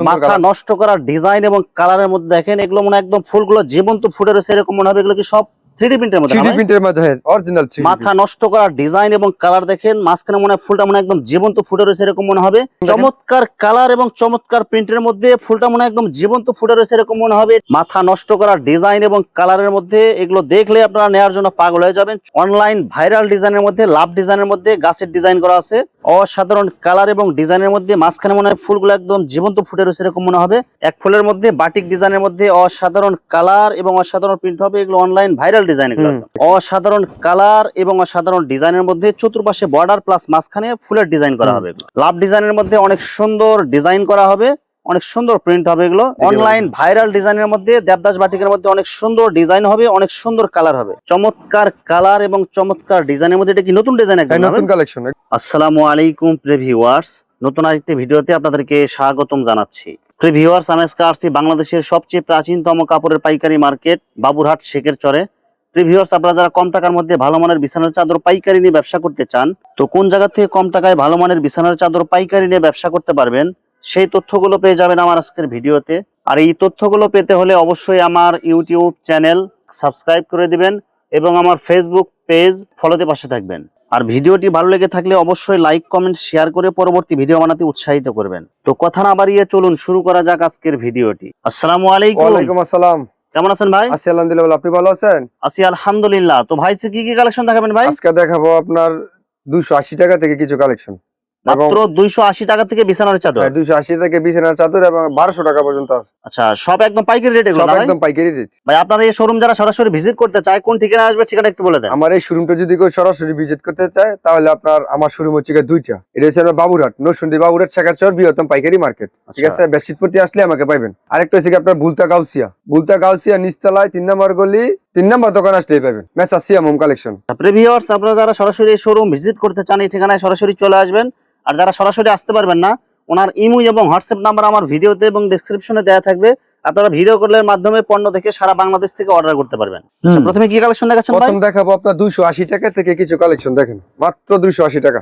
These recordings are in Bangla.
মাথা নষ্ট করার ডিজাইন এবং কালারের মধ্যে দেখেন এগুলো মনে হয় একদম ফুলগুলো জীবন্ত ফুটে রয়েছে এরকম মনে হবে এগুলো কি সব থ্রি প্রিন্টের মধ্যে 3D প্রিন্টের মধ্যে হ্যাঁ অরিজিনাল 3D মাথা নষ্ট করার ডিজাইন এবং কালার দেখেন মাঝখানে মনে হয় ফুলটা মনে হয় একদম জীবন্ত ফুটে রয়েছে এরকম মনে হবে। চমৎকার কালার এবং চমৎকার প্রিন্টের মধ্যে ফুলটা মনে হয় একদম জীবন্ত ফুটে রয়েছে এরকম মনে হবে। মাথা নষ্ট করার ডিজাইন এবং কালারের মধ্যে এগুলো দেখলে আপনারা নেওয়ার জন্য পাগল হয়ে যাবেন। অনলাইন ভাইরাল ডিজাইনের মধ্যে লাভ ডিজাইনের মধ্যে গাছের ডিজাইন করা আছে। অসাধারণ কালার এবং ডিজাইনের মধ্যে মাঝখানে মনে হয় ফুলগুলো একদম জীবন্ত ফুটে রয়েছে এরকম মনে হবে। এক ফুলের মধ্যে বাটিক ডিজাইনের মধ্যে অসাধারণ কালার এবং অসাধারণ প্রিন্ট হবে। এগুলো অনলাইন ভাইরাল ডিজাইন এগুলো অসাধারণ কালার এবং অসাধারণ ডিজাইনের মধ্যে চতুর্পাশে বর্ডার প্লাস মাঝখানে ফুলের ডিজাইন করা হবে। লাভ ডিজাইনের মধ্যে অনেক সুন্দর ডিজাইন করা হবে। অনেক সুন্দর প্রিন্ট হবে এগুলো। অনলাইন ভাইরাল ডিজাইনের মধ্যে দেবদাস বাটিকের মধ্যে অনেক সুন্দর ডিজাইন হবে অনেক সুন্দর কালার হবে। চমৎকার কালার এবং চমৎকার ডিজাইনের মধ্যে এটা কি নতুন ডিজাইন হ্যাঁ একদম নতুন কালেকশন আসসালামু আলাইকুম প্রিভিউয়ার্স নতুন আরেকটি ভিডিওতে আপনাদেরকে স্বাগতম জানাচ্ছি। প্রিভিউয়ার্স আমি আজকে আসছি বাংলাদেশের সবচেয়ে প্রাচীনতম কাপড়ের পাইকারি মার্কেট বাবুরহাট শেখের চরে। প্রিভিউয়ার্স আপনারা যারা কম টাকার মধ্যে ভালো মানের বিছানার চাদর পাইকারি নিয়ে ব্যবসা করতে চান তো কোন জায়গা থেকে কম টাকায় ভালো মানের বিছানার চাদর পাইকারি নিয়ে ব্যবসা করতে পারবেন? সেই তথ্যগুলো পেয়ে যাবেন আমার আজকের ভিডিওতে। আর এই তথ্যগুলো পেতে হলে অবশ্যই আমার ইউটিউব চ্যানেল সাবস্ক্রাইব করে দিবেন এবং আমার ফেসবুক পেজ ফলোতে পাশে থাকবেন। আর ভিডিওটি ভালো লেগে থাকলে অবশ্যই লাইক কমেন্ট শেয়ার করে পরবর্তী ভিডিও বানাতে উৎসাহিত করবেন। তো কথা না বাড়িয়ে চলুন শুরু করা যাক আজকের ভিডিওটি। আসসালামু আলাইকুম। ওয়ালাইকুম আসসালাম। কেমন আছেন ভাই? আছি আলহামদুলিল্লাহ আপনি ভালো আছেন? আছি আলহামদুলিল্লাহ। তো ভাই সে কি কি কালেকশন দেখাবেন ভাই? আজকে দেখাবো আপনার 280 টাকা থেকে কিছু কালেকশন মাত্র দুইশো আশি টাকা থেকে বিছানার চাদর? হ্যাঁ 280 থেকে বিছানার চাদর এবং 1200 টাকা পর্যন্ত আছে। আচ্ছা সব একদম পাইকারি রেটে সব একদম পাইকারি রেট ভাই আপনার এই শোরুম যারা সরাসরি ভিজিট করতে চায় কোন ঠিকানা আসবে ঠিকানা একটু বলে দেন। আমার এই শোরুমটা যদি কেউ সরাসরি ভিজিট করতে চায় তাহলে আপনার আমার শোরুম হচ্ছে দুইটা। এটা হচ্ছে আমার বাবুরহাট নরসুন্দি বাবুরহাট শেখাচর বৃহত্তম পাইকারি মার্কেট ঠিক আচ্ছা। আছে? বেডশিট পট্টি আসলে আমাকে পাইবেন। আরেকটা হচ্ছে আপনার বুলতা গাউসিয়া বুলতা গাউসিয়া নিচতলায় তিন নম্বর গলি তিন নম্বর দোকান আসলেই পাবেন। মেসা সিয়াম হোম কালেকশন প্রিভিউয়ার্স আপনারা যারা সরাসরি শোরুম ভিজিট করতে চান এই ঠিকানায় সরাসরি চলে আসবেন। আর যারা সরাসরি আসতে পারবেন না ওনার ইমো এবং হোয়াটসঅ্যাপ নাম্বার আমার ভিডিওতে এবং ডেসক্রিপশনে দেওয়া থাকবে। আপনারা ভিডিও কলের মাধ্যমে পণ্য দেখে সারা বাংলাদেশ থেকে অর্ডার করতে পারবেন। আচ্ছা, প্রথমে কি কালেকশন দেখাচ্ছেন ভাই? প্রথম দেখাবো আপনার দুইশো আশি টাকা থেকে কিছু কালেকশন দেখেন। মাত্র দুইশো আশি টাকা।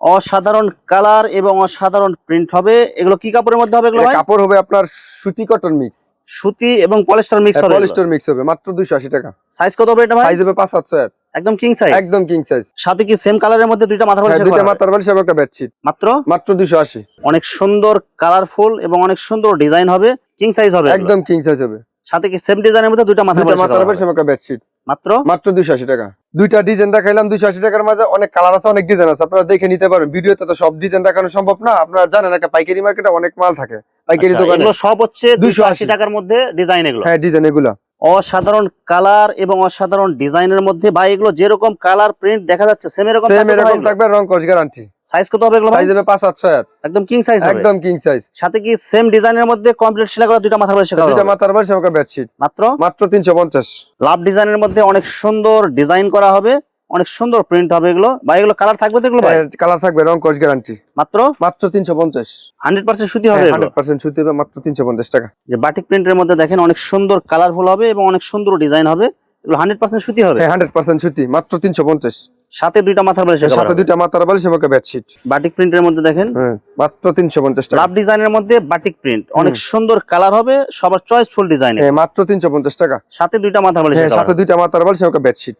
অসাধারণ কালার এবং অসাধারণ প্রিন্ট হবে। এগুলো কি কাপড়ের মধ্যে হবে এগুলো ভাই? কাপড় হবে আপনার সুতি কটন মিক্স সুতি এবং পলিস্টার মিক্স হবে পলিস্টার মিক্স হবে মাত্র দুইশো আশি টাকা। সাইজ কত হবে এটা ভাই? সাইজ হবে পাঁচ সাতশো এক একদম কিং সাইজ একদম কিং সাইজ সাথে কি সেম কালারের মধ্যে দুইটা মাথার বালিশ দুইটা করা হবে? মাথার বালিশ এবং একটা বেডশিট মাত্র? মাত্র দুইশো আশি। অনেক সুন্দর কালারফুল এবং অনেক সুন্দর ডিজাইন হবে। কিং সাইজ হবে একদম কিং সাইজ হবে। সাথে কি সেম ডিজাইনের মধ্যে দুইটা মাথা দুইটা বালিশ মাথার বালিশ? এবং একটা বেডশিট মাত্র? মাত্র দুইশো আশি টাকা। দুইটা ডিজাইন দেখাইলাম দুইশো আশি টাকার মাঝে অনেক কালার আছে অনেক ডিজাইন আছে। আপনারা দেখে নিতে পারেন ভিডিওতে তো সব ডিজাইন দেখানো সম্ভব না। আপনারা জানেন একটা পাইকারি মার্কেটে অনেক মাল থাকে পাইকারি দোকান। এগুলো সব হচ্ছে দুইশো আশি। টাকার মধ্যে ডিজাইন এগুলো? হ্যাঁ ডিজাইন এগুলা। অসাধারণ কালার এবং অসাধারণ ডিজাইনের মধ্যে ভাই এগুলো যেরকম কালার প্রিন্ট দেখা যাচ্ছে সেম এরকম সেম এরকম থাকবে রং কস গ্যারান্টি সাইজ কত হবে এগুলো সাইজ হবে পাঁচ সাতশো এক একদম কিং সাইজ হবে। একদম কিং সাইজ সাথে কি সেম ডিজাইনের মধ্যে কমপ্লিট সেলাই করা দুটো মাথার বালিশ করা দুইটা মাথার বালিশ আমাকে বেডশিট মাত্র? মাত্র তিনশো পঞ্চাশ। লাভ ডিজাইনের মধ্যে অনেক সুন্দর ডিজাইন করা হবে। অনেক সুন্দর প্রিন্ট হবে এগুলো। বা এগুলো কালার থাকবে তো এগুলো কালার থাকবে রং কস গ্যারান্টি মাত্র? মাত্র তিনশো পঞ্চাশ। হান্ড্রেড পার্সেন্ট সুতি হবে। হান্ড্রেড পার্সেন্ট সুতি হবে মাত্র তিনশো পঞ্চাশ টাকা। যে বাটিক প্রিন্টের মধ্যে দেখেন অনেক সুন্দর কালারফুল হবে এবং অনেক সুন্দর ডিজাইন হবে। এগুলো হান্ড্রেড পার্সেন্ট সুতি হবে? হ্যাঁ হান্ড্রেড পার্সেন্ট সুতি মাত্র তিনশো পঞ্চাশ। সাথে দুইটা মাথার বালিশ সাথে দুইটা মাথার বালিশ এবং বেডশিট বাটিক প্রিন্টের মধ্যে দেখেন? হ্যাঁ মাত্র তিনশো পঞ্চাশ টাকা। লাভ ডিজাইনের মধ্যে বাটিক প্রিন্ট অনেক সুন্দর কালার হবে সবার চয়েসফুল ডিজাইন হ্যাঁ মাত্র তিনশো পঞ্চাশ টাকা। সাথে দুইটা মাথার বালিশ হ্যাঁ সাথে দুইটা মাথার বালিশ এবং বেডশিট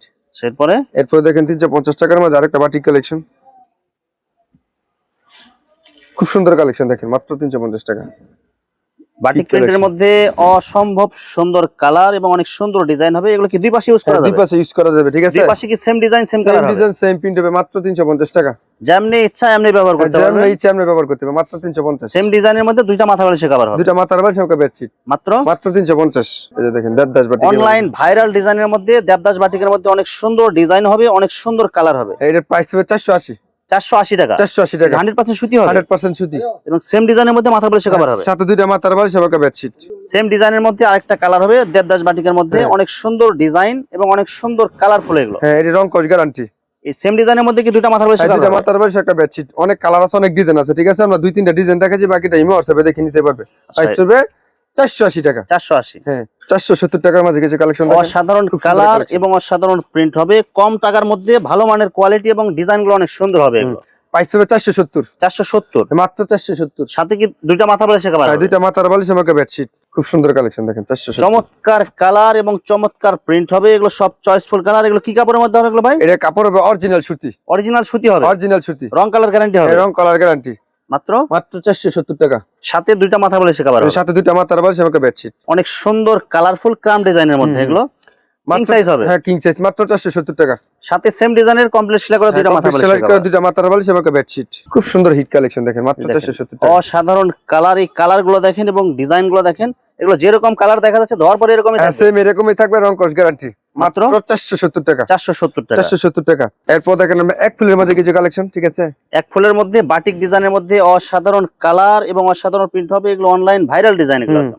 এরপরে? এরপরে দেখেন তিনশো পঞ্চাশ টাকার মাঝে আরেকটা বাটিক কালেকশন খুব সুন্দর কালেকশন দেখেন মাত্র তিনশো পঞ্চাশ টাকা। বাটিক প্রিন্টের মধ্যে অসম্ভব সুন্দর কালার এবং অনেক সুন্দর ডিজাইন হবে এগুলো কি দুই পাশে ইউজ করা যাবে দুই পাশে ইউজ করা যাবে ঠিক আছে? দুই পাশে কি same design same colour design same print হবে মাত্র তিনশো পঞ্চাশ টাকা। যেমনি ইচ্ছা এমনি ব্যবহার করতে যেমন পারবেন। ইচ্ছে আপনি ব্যবহার করতে হবে মাত্র তিনশো পঞ্চাশ। সেম ডিজাইনের মধ্যে দুইটা মাথা বালিশে কভার হবে। দুইটা মাথার বালিশ একটা বেডশিট। মাত্র? মাত্র তিনশো পঞ্চাশ। এই যে দেখেন দেড়দাস বাটিক অনলাইন ভাইরাল ডিজাইনের মধ্যে দেবদাস বাটিকের মধ্যে অনেক সুন্দর ডিজাইন হবে অনেক সুন্দর কালার হবে। এটার প্রাইস হবে চারশো আশি। চারশো আশি টাকা। চারশো আশি টাকা। হান্ড্রেড পার্সেন্ট সুতি হবে। হান্ড্রেড পার্সেন্ট সুতি। এবং সেম ডিজাইনের মধ্যে মাথা বালিশে কভার হবে। সাথে দুইটা মাথার বালিশ বেডশিট। সেম ডিজাইনের মধ্যে আরেকটা কালার হবে দেবদাস বাটিকের মধ্যে হ্যাঁ। অনেক সুন্দর ডিজাইন এবং অনেক সুন্দর কালারফুল এগুলো। হ্যাঁ এটি রং কস গ্যারান্টি এই সেম ডিজাইনের মধ্যে কি দুটো মাথার বালিশে দুটো মাথার বালিশ একটা বেডশিট অনেক কালার আছে অনেক ডিজাইন আছে ঠিক আছে? আমরা দুই তিনটা ডিজাইন দেখাচ্ছি বাকিটা ইমো হোয়াটসঅ্যাপে দেখে নিতে পারবে? প্রাইস চারশো আশি টাকা। চারশো আশি। হ্যাঁ চারশো সত্তর টাকার মাঝে কিছু কালেকশন অসাধারণ কালার। এবং অসাধারণ প্রিন্ট হবে। কম টাকার মধ্যে ভালো মানের কোয়ালিটি এবং ডিজাইনগুলো অনেক সুন্দর হবে প্রাইস চারশো সত্তর। চারশো সত্তর? মাত্র চারশো সত্তর। সাথে কি দুইটা মাথা কভার হবে? দুইটা মাথার বালিশ আমাকে বেডশিট খুব সুন্দর কালেকশন দেখেন চারশো চমৎকার কালার এবং চমৎকার প্রিন্ট হবে এগুলো সব চয়েসফুল কালার এগুলো কি কাপড়ের মধ্যে হবে এগুলো ভাই? এটা কাপড় হবে অরিজিনাল সুতি। অরিজিনাল সুতি হবে? অরিজিনাল সুতি। রং কালার গ্যারান্টি হবে? রং কালার গ্যারান্টি মাত্র? মাত্র চারশো সত্তর টাকা। সাথে দুইটা মাথা সাথে দুইটা মাথার বালিশ আমাকে বেডশিট অনেক সুন্দর কালারফুল ক্রাম ডিজাইনের মধ্যে এগুলো। কিং সাইজ হবে। হ্যাঁ কিং সাইজ মাত্র চারশো সত্তর টাকা। সাথে সেম ডিজাইনের কমপ্লিট সেলাই করে দুইটা হ্যাঁ, মাথা complete বালিশের select দুইটা মাথার বালিশ আমাকে বেডশিট খুব সুন্দর হিট কালেকশন দেখেন মাত্র দেখেন। চারশো সত্তর টাকা। অসাধারণ কালার এই কালারগুলো দেখেন এবং ডিজাইনগুলো দেখেন এগুলো যেরকম কালার দেখা যাচ্ছে ধোয়ার পরে এরকমই হ্যাঁ সেম এরকমই থাকবে রং কস গ্যারান্টি মাত্র? মাত্র চারশো সত্তর টাকা। এরপর দেখেন আমরা এক ফুলের মাঝে কিছু কালেকশন ঠিক আছে? এক ফুলের মধ্যে বাটিক ডিজাইনের মধ্যে অসাধারণ কালার এবং অসাধারণ প্রিন্ট হবে এগুলো অনলাইন ভাইরাল ডিজাইন এগুলো হুম,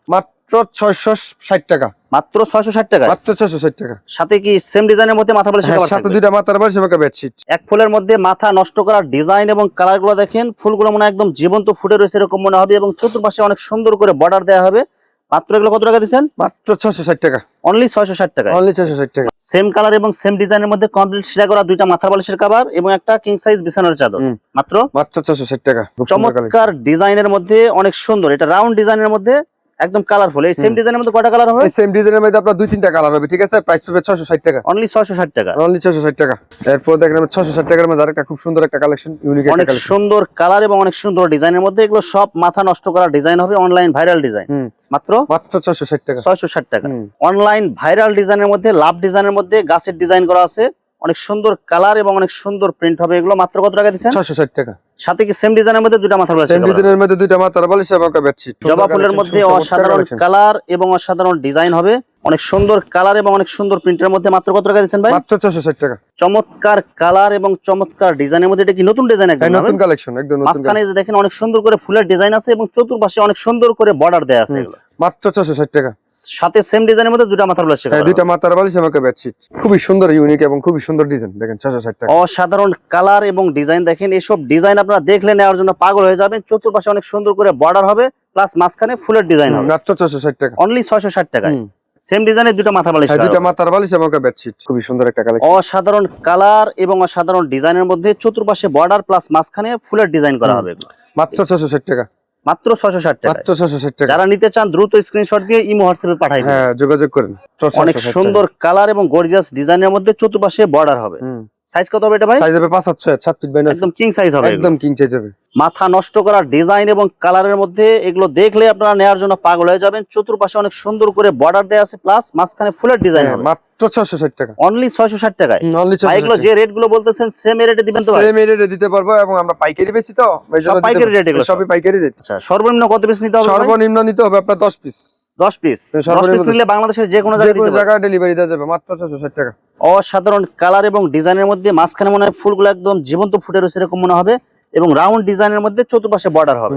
মাত্র ছয়শো ষাট টাকা। মাত্র ছয়শো ষাট টাকা মাত্র ছয়শো ষাট টাকা। সাথে কি সেম ডিজাইনের মধ্যে মাথা বালিশের হ্যাঁ, সাথে দুইটা মাথার বালিশ আমাকে বেডশিট। এক ফুলের মধ্যে মাথা নষ্ট করার ডিজাইন এবং কালারগুলো দেখেন ফুলগুলো মনে একদম জীবন্ত ফুটে রয়েছে এরকম মনে হবে এবং চতুর্পাশে অনেক সুন্দর করে বর্ডার দেওয়া হবে। মাত্র এগুলো কত টাকা দিচ্ছেন? মাত্র ছয়শো ষাট টাকা। অনলি ছয়শো ষাট টাকা অনলি ছয়শো ষাট টাকা। সেম কালার এবং সেম ডিজাইনের মধ্যে কমপ্লিট সেলাই করা দুইটা মাথার বালিশের কাবার এবং একটা কিং সাইজ বিছানার চাদর। মাত্র? মাত্র ছয়শো ষাট টাকা। চমৎকার ডিজাইনের মধ্যে অনেক সুন্দর। এটা রাউন্ড ডিজাইনের মধ্যে একদম কালারফুল এই সেম ডিজাইনের মধ্যে কয়টা কালার হবে? এই সেম ডিজাইনের মধ্যে আপনার দুই তিনটা কালার হবে ঠিক আছে? প্রাইস ছয়শো ষাট টাকা। অনলি ছয়শো ষাট টাকা। অনলি ছয়শো ষাট টাকা। এরপর দেখেন ছয়শো ষাট টাকার মধ্যে আরেকটা খুব সুন্দর একটা কালেকশন ইউনিক একটা অনেক সুন্দর কালার এবং অনেক সুন্দর ডিজাইনের মধ্যে এগুলো সব মাথা নষ্ট করা ডিজাইন হবে অনলাইন ভাইরাল ডিজাইন মাত্র মাত্র ছয়শো ষাট টাকা। ছয়শো ষাট টাকা। অনলাইন ভাইরাল ডিজাইনের মধ্যে লাভ ডিজাইনের মধ্যে গাছের ডিজাইন করা আছে। অনেক সুন্দর কালার এবং অনেক সুন্দর প্রিন্ট হবে। এগুলো মাত্র কত টাকা দিচ্ছেন? ছয়শো ষাট টাকা। সাথে কি সেম ডিজাইনের মধ্যে দুটা মাথা সেম ডিজাইনের মধ্যে দুইটা মাথার বালিশ এবং বেডশিট জবা ফুলের মধ্যে অসাধারণ কালার এবং অসাধারণ ডিজাইন হবে। অনেক সুন্দর কালার এবং অনেক সুন্দর প্রিন্টের মধ্যে মাত্র কত টাকা দিচ্ছেন ভাই? মাত্র ছয়শো ষাট টাকা। চমৎকার কালার এবং চমৎকার ডিজাইনের মধ্যে এটা কি নতুন ডিজাইন হ্যাঁ, একদম নতুন কালেকশন একদম নতুন মাঝখানে যে দেখেন অনেক সুন্দর করে ফুলের ডিজাইন আছে এবং চতুর্পাশে অনেক সুন্দর করে বর্ডার দেয়া আছে এগুলো। মাত্র ছয়শো ষাট টাকা। সাথে সেম ডিজাইনের মধ্যে দুটা মাথার ব্লাউজ হ্যাঁ দুইটা মাথার বালিশ আমাকে বেডশিট খুবই সুন্দর ইউনিক এবং খুবই সুন্দর ডিজাইন দেখেন ছয়শো ষাট টাকা। অসাধারণ কালার এবং ডিজাইন দেখেন এইসব ডিজাইন আপনারা দেখলে নেওয়ার জন্য পাগল হয়ে যাবেন। চতুর্পাশে অনেক সুন্দর করে বর্ডার হবে প্লাস মাঝখানে ফুলের ডিজাইন হবে। মাত্র ছয়শো ষাট টাকা। অনলি ছয়শো ষাট হুম। সেম ডিজাইনের দুটা মাথা বালিশ হ্যাঁ হবে। মাথার বালিশ আমাকে বেডশিট খুবই সুন্দর একটা কালেকশন অসাধারণ কালার এবং অসাধারণ ডিজাইনের মধ্যে চতুর্পাশে বর্ডার প্লাস মাঝখানে ফুলের ডিজাইন করা হবে মাত্র ছয়শো ষাট টাকা। মাত্র ছশো ষাট টাকা মাত্র ছশো ষাট টাকা। যারা নিতে চান দ্রুত স্ক্রিনশট দিয়ে ইমো হোয়াটসঅ্যাপে পাঠাই হ্যাঁ যোগাযোগ করেন। অনেক সুন্দর কালার এবং গর্জিয়াস ডিজাইনের মধ্যে চতুর্পাশে বর্ডার হবে। সাইজ কত হবে এটা ভাই? সাইজ হবে পাঁচ সাত ছয় সাত ফিট বাই নয় একদম কিং সাইজ হবে। একদম কিং সাইজ হবে। মাথা নষ্ট করার ডিজাইন এবং কালারের মধ্যে এগুলো দেখলে আপনারা নেওয়ার জন্য পাগল হয়ে যাবেন। চতুর্পাশে অনেক সুন্দর করে বর্ডার দেওয়া আছে প্লাস মাঝখানে ফুলের ডিজাইন হ্যাঁ, হবে। মাত্র ছয়শো ষাট টাকা। অনলি ছয়শো ষাট টাকায়। অনলি আর এগুলো যে রেটগুলো বলতেছেন সেম রেটে দিবেন তো ভাই? সেম রেটে দিতে পারব এবং আমরা পাইকারি বেশি তো পাইকারি rate এগুলো সবই পাইকারি রেট আচ্ছা সর্বনিম্ন কত পিস নিতে হবে সর্বনিম্ন নিতে হবে আপনার দশ পিস দশ পিস হ্যাঁ, দশ সর্বনিম্ন পিস নিলে বাংলাদেশের যে কোনো জায়গায় ডেলিভারি দেওয়া যাবে মাত্র ছয়শো ষাট টাকা। অসাধারণ কালার এবং ডিজাইনের মধ্যে মাঝখানে মনে হয় ফুলগুলো একদম জীবন্ত ফুটে রয়েছে এরকম মনে হবে এবং রাউন্ড ডিজাইনের মধ্যে চতুর্পাশে বর্ডার হবে।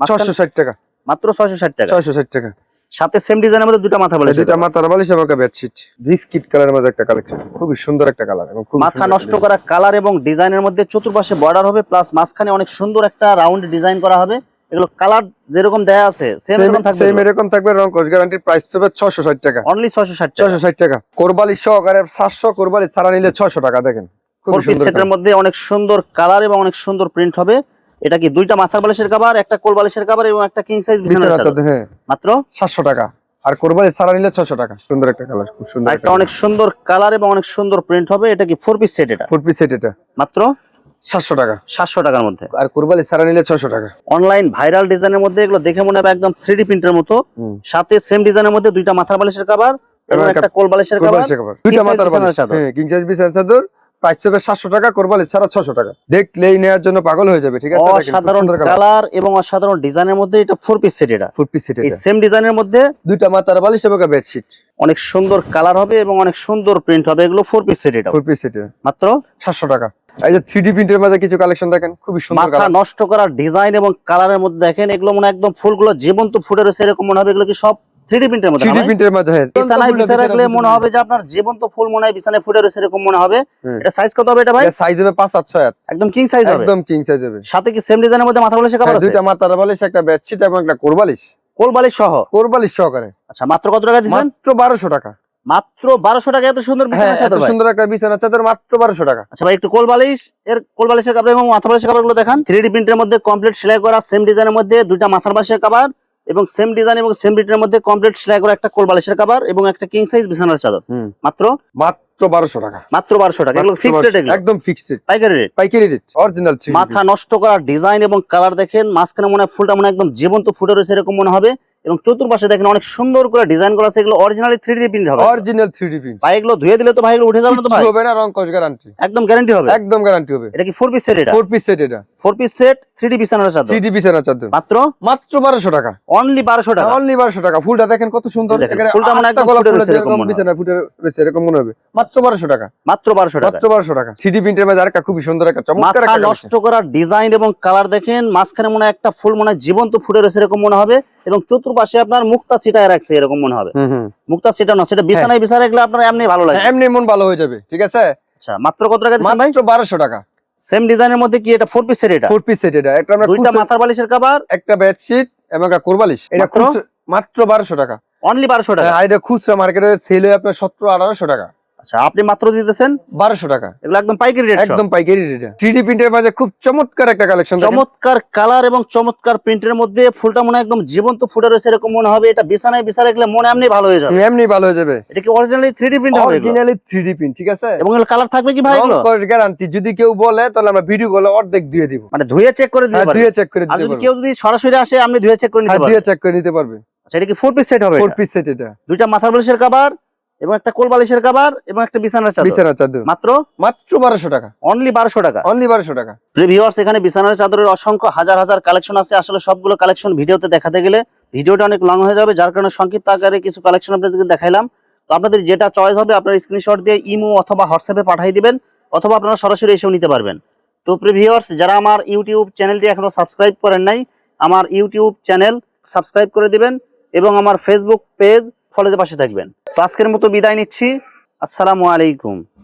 ছয়শো ষাট টাকা। মাত্র ছয়শো ষাট টাকা। ছয়শো ষাট টাকা। সাথে সেম ডিজাইনের মধ্যে দুটা মাথা বলে দুইটা মাথার বালিশ আমাকে বেডশিট বিস্কিট কালারের মধ্যে একটা কালেকশন খুবই সুন্দর একটা কালার এবং খুব মাথা নষ্ট করা কালার এবং ডিজাইনের মধ্যে চতুর্পাশে বর্ডার হবে প্লাস মাঝখানে অনেক সুন্দর একটা রাউন্ড ডিজাইন করা হবে। এগুলো কালার যেরকম দেয়া আছে সেম এরকম থাকবে সেম এরকম থাকবে রং কোচ গ্যারান্টির প্রাইস পাবে ছয়শো ষাট টাকা। অনলি ছয়শো ষাট টাকা। কোরবালি সহকারে সাতশো কোরবালি ছাড়া নিলে ছয়শো টাকা দেখেন। ফোর পিস সেটের মধ্যে অনেক সুন্দর কালার এবং অনেক সুন্দর প্রিন্ট হবে। এটা কি দুইটা মাথার বালিশের কাবার একটা কোল বালিশের কাবার এবং একটা কিং সাইজ বিছানার চাদর? হ্যাঁ। মাত্র? সাতশো টাকা। আর কোরবালি ছাড়া নিলে ছয়শো টাকা। সুন্দর একটা কালার খুব সুন্দর একটা অনেক সুন্দর কালার এবং অনেক সুন্দর প্রিন্ট হবে। এটা কি ফোর পিস সেট এটা? ফুট পিস সেট এটা। মাত্র? সাতশো টাকা। সাতশো টাকার মধ্যে। আর কোরবালি ছাড়া নিলে ছয়শো টাকা। অনলাইন ভাইরাল ডিজাইনের মধ্যে এগুলো দেখে মনে হবে একদম থ্রি প্রিন্টের মতো। সাথে সেম ডিজাইনের মধ্যে দুইটা মাথার বালিশের কাবার এবং একটা কোল বালিশের কাবার দুইটা মাথার বালিশ। হ্যাঁ কিং সাইজ বিছানার চাদর। প্রাইস পাবে সাতশো টাকা কোরবালি ছাড়া ছশো টাকা। দেখলেই নেওয়ার জন্য পাগল হয়ে যাবে ঠিক আছে? অসাধারণ কালার এবং অসাধারণ ডিজাইনের মধ্যে এটা ফোর পিস সেট এটা। ফুট পিস সেট এই সেম ডিজাইনের মধ্যে দুইটা মাথার বালিশ এবং বেডশিট অনেক সুন্দর কালার হবে এবং অনেক সুন্দর প্রিন্ট হবে। এগুলো ফোর পিস সেট এটা। ফুট পিস সেট মাত্র সাতশো টাকা। এই যে থ্রি প্রিন্টের মাঝে কিছু কালেকশন দেখেন খুবই সুন্দর মাথা নষ্ট করার ডিজাইন এবং কালারের মধ্যে দেখেন এগুলো মনে হয় একদম ফুলগুলো জীবন্ত ফুটে রয়েছে এরকম মনে হবে এগুলো কি সব থ্রি প্রিন্টের মধ্যে থ্রি না ডি ভাই? প্রিন্টের মাঝে। হ্যাঁ বিছানায় বিছানা রাখলে মনে হবে যে আপনার জীবন্ত ফুল মনে হয় বিছানায় ফুটে রয়েছে এরকম মনে হবে। এটা সাইজ কত হবে এটা ভাই? সাইজ হবে পাঁচ সাত ছয় আট। একদম কিং সাইজ হবে। একদম কিং সাইজ হবে। সাথে কি সেম ডিজাইনের মধ্যে মাথা কাপড় হ্যাঁ, আছে? দুইটা মাথার বালিশ একটা বেডশিট এবং একটা কোরবালিশ কোল বালিশ সহ? কোরবালিশ সহকারে। আচ্ছা মাত্র কত টাকা দিচ্ছেন? মাত্র বারোশো টাকা। মাত্র বারোশো টাকা এত সুন্দর হ্যাঁ এত সুন্দর একটা বিছানা চাদর মাত্র বারোশো টাকা। আচ্ছা ভাই একটু কোল বালিশ এর কোল বালিশের কাপড় এবং মাথা বালিশের কাপড়গুলো দেখান। থ্রি ডি প্রিন্টের মধ্যে কমপ্লিট সেলাই করা সেম ডিজাইনের মধ্যে দুইটা মাথার বালিশের কাবার এবং সেম ডিজাইন এবং সেম প্রিন্টের মধ্যে কমপ্লিট সেলাই করা একটা কোল বালিশের কাবার এবং একটা কিং সাইজ বিছানার চাদর। মাত্র? মাত্র বারোশো টাকা। মাত্র বারোশো টাকা। এগুলো ফিক্সড রেট একদম ফিক্সড রেট পাইকারি রেট পাইকারি রেট অরিজিনাল মাথা নষ্ট করা ডিজাইন এবং কালার দেখেন মাঝখানে মনে হয় ফুলটা মনে হয় একদম জীবন্ত ফুটে রয়েছে এরকম মনে হবে। এবং চতুর্পাশে দেখেন অনেক সুন্দর করে ডিজাইন করা আছে। এগুলো অরিজিনালি থ্রি ডি প্রিন্ট হবে। অরিজিনাল থ্রি ডি প্রিন্ট ভাই এগুলো ধুয়ে দিলে তো ভাই এগুলো উঠে যাবে না তো ভাই? হবে না রং কস গ্যারান্টি একদম গ্যারান্টি হবে। একদম গ্যারান্টি হবে। এটা কি ফোর পিস সেট এটা? ফোর পিস সেট এটা। Four piece set three D বিছানার চাদর। থ্রি ডি বিছানা চাদর। মাত্র? মাত্র বারোশো টাকা। অনলি বারোশো টাকা। অনলি বারোশো টাকা। ফুলটা দেখেন কত সুন্দর। ফুলটা মানে একদম ফুটে রয়েছে এরকম। বিছানা ফুটে রয়েছে এরকম মনে হবে। মাত্র বারোশো টাকা। মাত্র বারোশো টাকা। মাত্র বারোশো টাকা। থ্রি ডি প্রিন্টের মাঝে আরেকটা খুবই সুন্দর একটা চমৎকার একটা নষ্ট করা ডিজাইন এবং কালার দেখেন মাঝখানে মনে হয় একটা ফুল মনে হয় জীবন্ত ফুটে রয়েছে এরকম মনে হবে এবং চতুর্পাশে আপনার মুক্তা সিটায় রাখছে এরকম মনে হবে। মুক্তা সিটা না সেটা বিছানায় বিছানায় রাখলে আপনার এমনি ভালো লাগে। হ্যাঁ, এমনি মন ভালো হয়ে যাবে ঠিক আছে? আচ্ছা মাত্র কত টাকা দিচ্ছেন ভাই? মাত্র বারোশো টাকা। সেম ডিজাইনের মধ্যে কি এটা ফোর পিস সেট এটা? ফোর পিস সেট এটা। একটা আমরা দুইটা মাথার বালিশের কভার একটা বেডশিট এবং একটা কোরবালিশ এটা মাত্র? খুচরা- মাত্র বারোশো টাকা। অনলি বারোশো টাকা? হ্যাঁ, আর এটা খুচরা মার্কেটে সেল হয় আপনার সতেরো আঠারোশো টাকা। আচ্ছা আপনি মাত্র দিতেছেন? বারোশো টাকা। এগুলো একদম পাইকারি রেট একদম পাইকারি রেটে থ্রি ডি প্রিন্টের মাঝে খুব চমৎকার একটা কালেকশন চমৎকার কালার এবং চমৎকার প্রিন্টের মধ্যে ফুলটা মনে একদম জীবন্ত ফুটে রয়েছে এরকম মনে হবে। এটা বিছানায় বিছানা রাখলে মনে এমনি ভালো হয়ে যাবে। এমনি ভালো হয়ে যাবে। এটা কি অরিজিনালি থ্রি ডি প্রিন্ট হবে অরিজিনালি থ্রি ডি প্রিন্ট ঠিক আছে? এবং কালার থাকবে কি ভাই গ্যারান্টি যদি কেউ বলে তাহলে আমরা ভিডিও গুলো অর্ধেক দিয়ে দিব। মানে ধুয়ে চেক করে দিতে হ্যাঁ, ধুয়ে চেক করে আর যদি কেউ যদি সরাসরি আসে আপনি ধুয়ে চেক করে নিতে হ্যাঁ, পারবেন। ধুয়ে চেক করে নিতে পারবে। আচ্ছা এটা কি ফোর পিস সেট হবে? ফোর? পিস সেট এটা। দুইটা মাথার বালিশের কাবার এবং একটা কোল বালিশের কাবার এবং একটা বিছানার চাদর। বিছানা চাদর। মাত্র? মাত্র বারোশো টাকা। অনলি বারোশো টাকা। অনলি বারোশো টাকা। ভিউয়ার্স এখানে বিছানার চাদরের অসংখ্য হাজার হাজার কালেকশন আছে। আসলে সবগুলো কালেকশন ভিডিওতে দেখাতে গেলে ভিডিওটা অনেক লং হয়ে যাবে যার কারণে সংক্ষিপ্ত আকারে কিছু কালেকশন আপনাদেরকে দেখাইলাম। তো আপনাদের যেটা চয়েস হবে আপনারা স্ক্রিনশট দিয়ে ইমো অথবা হোয়াটসঅ্যাপে পাঠিয়ে দিবেন অথবা আপনারা সরাসরি এসেও নিতে পারবেন। তো ভিউয়ার্স যারা আমার ইউটিউব চ্যানেলটি এখনও সাবস্ক্রাইব করেন নাই আমার ইউটিউব চ্যানেল সাবস্ক্রাইব করে দিবেন এবং আমার ফেসবুক পেজ ফলোতে পাশে থাকবেন। আজকের মতো বিদায় নিচ্ছি। আসসালামু আলাইকুম।